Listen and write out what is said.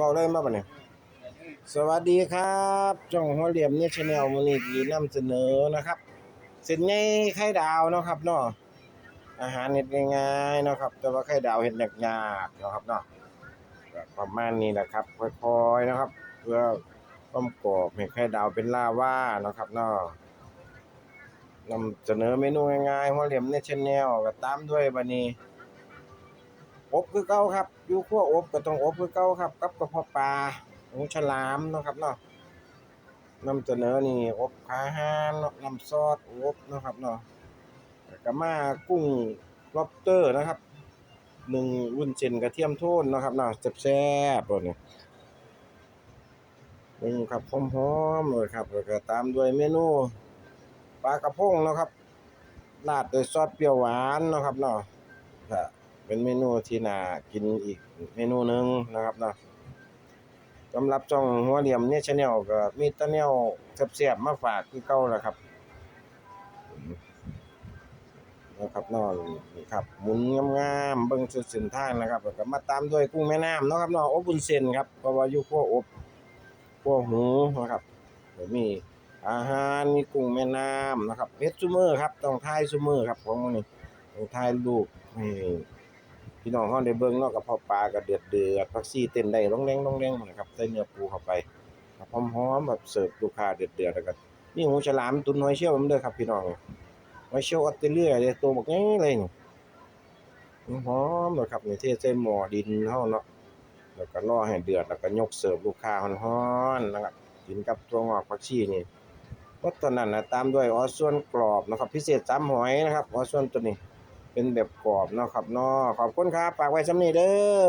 บอกเลยมาปะเนี่ยสวัสดีครับจ้องหัวเหลี่ยมเนี่ยชาแนลมันนี่ดีนำเสนอนะครับเส้นใหญ่ไข่ดาวเนาะครับเนาะอาหารเฮ็ดง่ายๆเนาะครับ แต่ว่าไข่ดาวเฮ็ดยากๆเนาะครับเนาะประมาณนี้แหละครับค่อยๆนะครับ เพื่อความกรอบให้ไข่ดาวเป็นลาว่าเนาะครับเนาะนำเสนอเมนูง่ายๆหัวเหลี่ยมเนี่ยชาแนลก็ตามด้วยบัดนี้ อบคือเก่าครับอยู่ขั้วอบก็ต้องอบคือเก่าครับกับกระเพาะปลาหมูฉลามนะครับเนาะนำเสนอนี่อบขาหานเนาะน้ำซอสอบนะครับเนาะแล้วก็มากุ้งล็อบเตอร์นะครับหนึ่งวุ้นเส้นกระเทียมโทนเนาะครับเนาะแซ่บๆตัวนี้ปรุงครับหอมๆเลยครับแล้วก็ตามด้วยเมนูปลากระพงนะครับราดด้วยซอสเปรี้ยวหวานนะครับเนาะ เป็นเมนูที่น่ากินอีกเมนูหนึ่งนะครับเนาะสำหรับช่องหัวเหลี่ยมเนี่ยชาแนลก็มีตะแนวแซ่บๆมาฝากคือเก่าแหละครับนะครับนาะนี่ครับหมุนงามๆเบิ่งสุดส้นทางนะครับแล้วก็มาตามด้วยกุ้งแม่น้ำนะครับนาะอบบุญเส้นครับเพราะว่าอยู่ขั้วอบขั้วหูนะครับก็มีอาหารมีกุ้งแม่น้ำนะครับเพชรซุมื้อครับต้องทายซุมื้อครับของมื้อนี้ต้องทายรูปให้ พี่น้องเฮาได้เบิ่งเนาะกับพ่อปลาก็เดือดเดือดผักชีเต้นได้ร้องแรงร้องแรงนะครับใส่เนื้อปูเข้าไปครับหอมๆแบบเสิร์ฟลูกค้าเดือดเดือดแล้วก็นี่หูฉลามตุนหอยเชลล์มันเด้อครับพี่น้องหอยเชลล์ออสเตรเลียเด้ตัวบักใหญ่เลยนี่หอมเลยครับนี่เทใส่หม้อดินเฮาเนาะแล้วก็รอให้เดือดแล้วก็ยกเสิร์ฟลูกค้าฮ้อนๆนะครับกินกับตัวงอกผักชีนี่เพราะตอนนั้นนะตามด้วยออส่วนกรอบนะครับ พิเศษซ้ำหอยนะครับออส่วนตัวนี้ เป็นแบบกรอบเนาะครับเนาะขอบคุณครับฝากไว้สำนี้เด้อ